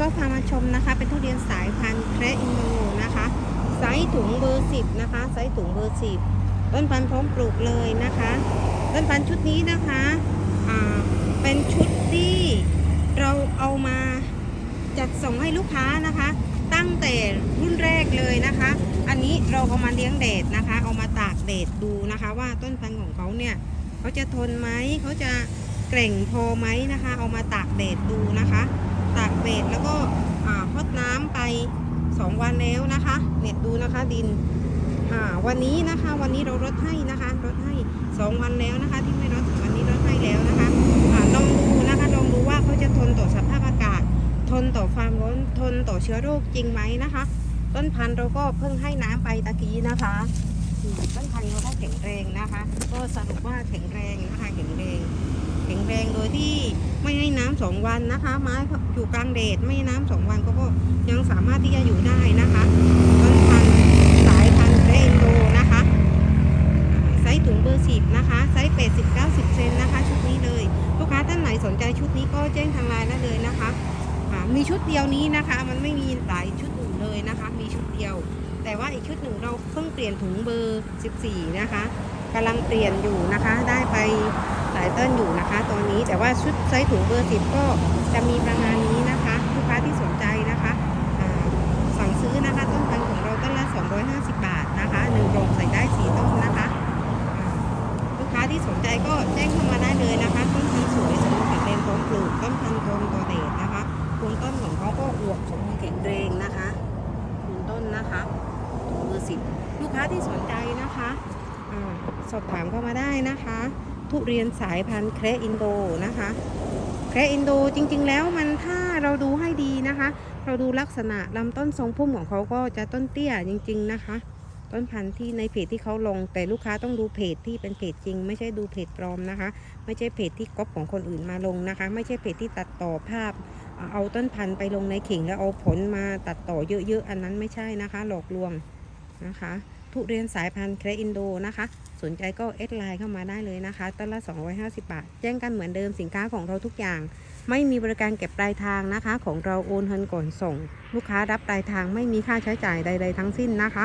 ก็พามาชมนะคะ เป็นทุเรียนสายพันธุ์แครอินโดนะคะ ไซส์ถุงเบอร์สิบนะคะไซส์ถุงเบอร์สิบต้นพันธุ์พร้อมปลูกเลยนะคะ ต้นพันธุ์ชุดนี้นะคะอ่าเป็นชุดที่เราเอามาจัดส่งให้ลูกค้านะคะ ตั้งแต่รุ่นแรกเลยนะคะ อันนี้เราเอามาเลี้ยงแดดนะคะ เอามาตากแดดดูนะคะ ว่าต้นพันธุ์ของเขาเนี่ยเขาจะทนไหมเขาจะเกร่งพอไหมนะคะ เอามาตากแดดดูนะ ตแล้วก็อ่าพดน้ำไป 2 วันแล้วนะคะเน็ตดูนะคะดินวันนี้นะคะวันนี้เราลดให้นะคะลดให้ 2 วันแล้วนะคะ ที่ไม่ลดวันนี้ลดให้แล้วนะคะลองดูนะคะลองดูว่าเขาจะทนต่อสภาพอากาศ ทนต่อความร้อนทนต่อเชื้อโรคจริงไหมนะคะ ต้นพันธุ์เราก็เพิ่งให้น้ำไปตะกี้นะคะต้นพันธุ์เราก็แข็งแรงนะคะ ก็สรุปว่าแข็งแรงนะคะแข็งแรง ข็งแรงโดยที่ไม่ให้น้ำสองวันนะคะ ไม้อยู่กลางแดดไม่ให้น้ำสองวันก็ก็ยังสามารถที่จะอยู่ได้นะคะต้นพันสายพันธุ์เรนโดนะคะไซส์ถุงเบอร์สิบนะคะไซส์เป็ดสิบเก้าสิบเซนนะคะ ชุดนี้เลยลูกค้าท่านไหนสนใจชุดนี้ก็แจ้งทางไลน์ได้เลยนะคะมีชุดเดียวนี้นะคะ มันไม่มีหลายชุดอื่นเลยนะคะ มีชุดเดียว แต่ว่าอีกชุดหนึ่งเราเพิ่งเปลี่ยนถุงเบอร์ 14 นะคะกำลังเปลี่ยนอยู่นะคะ ได้ไปายต้นอยู่นะคะ ตอนนี้แต่ว่าชุดไซส์ถุงเบอร์10ก็จะมีประมาณนี้นะคะลูกค้าที่สนใจนะคะสั่งซื้อนะคะต้นพันธุ์ของเราต้นละ 250 บาทนะคะหนึ่งกล่องใส่ได้สี่ต้นนะคะ ลูกค้าที่สนใจก็แจ้งเข้ามาได้เลยนะคะต้นพันธุ์สวยสมบูรณ์แข็งแรงพร้อมปลูกต้นพันธุ์ทนต่อแดดนะคะโคนต้นของเขาก็อวบสมบูรณ์แข็งแรงนะคะโคนต้นนะคะถุงเบอร์สิบลูกค้าที่สนใจนะคะสอบถามเข้ามาได้นะคะ ทุเรียนสายพันธุ์แครอินโดนะคะแครอินโดจริง ๆ แล้วมันถ้าเราดูให้ดีนะคะ เราดูลักษณะลำต้นทรงพุ่มของเขาก็จะต้นเตี้ยจริง ๆ นะคะ ต้นพันธุ์ที่ในเพจที่เขาลง แต่ลูกค้าต้องดูเพจที่เป็นเพจจริง ไม่ใช่ดูเพจปลอมนะคะ ไม่ใช่เพจที่ก๊อปของคนอื่นมาลงนะคะ ไม่ใช่เพจที่ตัดต่อภาพ เอาต้นพันธุ์ไปลงในเข่งแล้วเอาผลมาตัดต่อเยอะๆอันนั้นไม่ใช่นะคะ หลอกลวงนะคะ ทุเรียนสายพันธุ์แครอินโดนะคะ สนใจก็เอดไลน์เข้ามาได้เลยนะคะต้นละ 250 บาท แจ้งกันเหมือนเดิมสินค้าของเราทุกอย่าง ไม่มีบริการเก็บปลายทางนะคะ ของเราโอนเงินก่อนส่ง ลูกค้ารับปลายทางไม่มีค่าใช้จ่ายใด ๆ ทั้งสิ้นนะคะ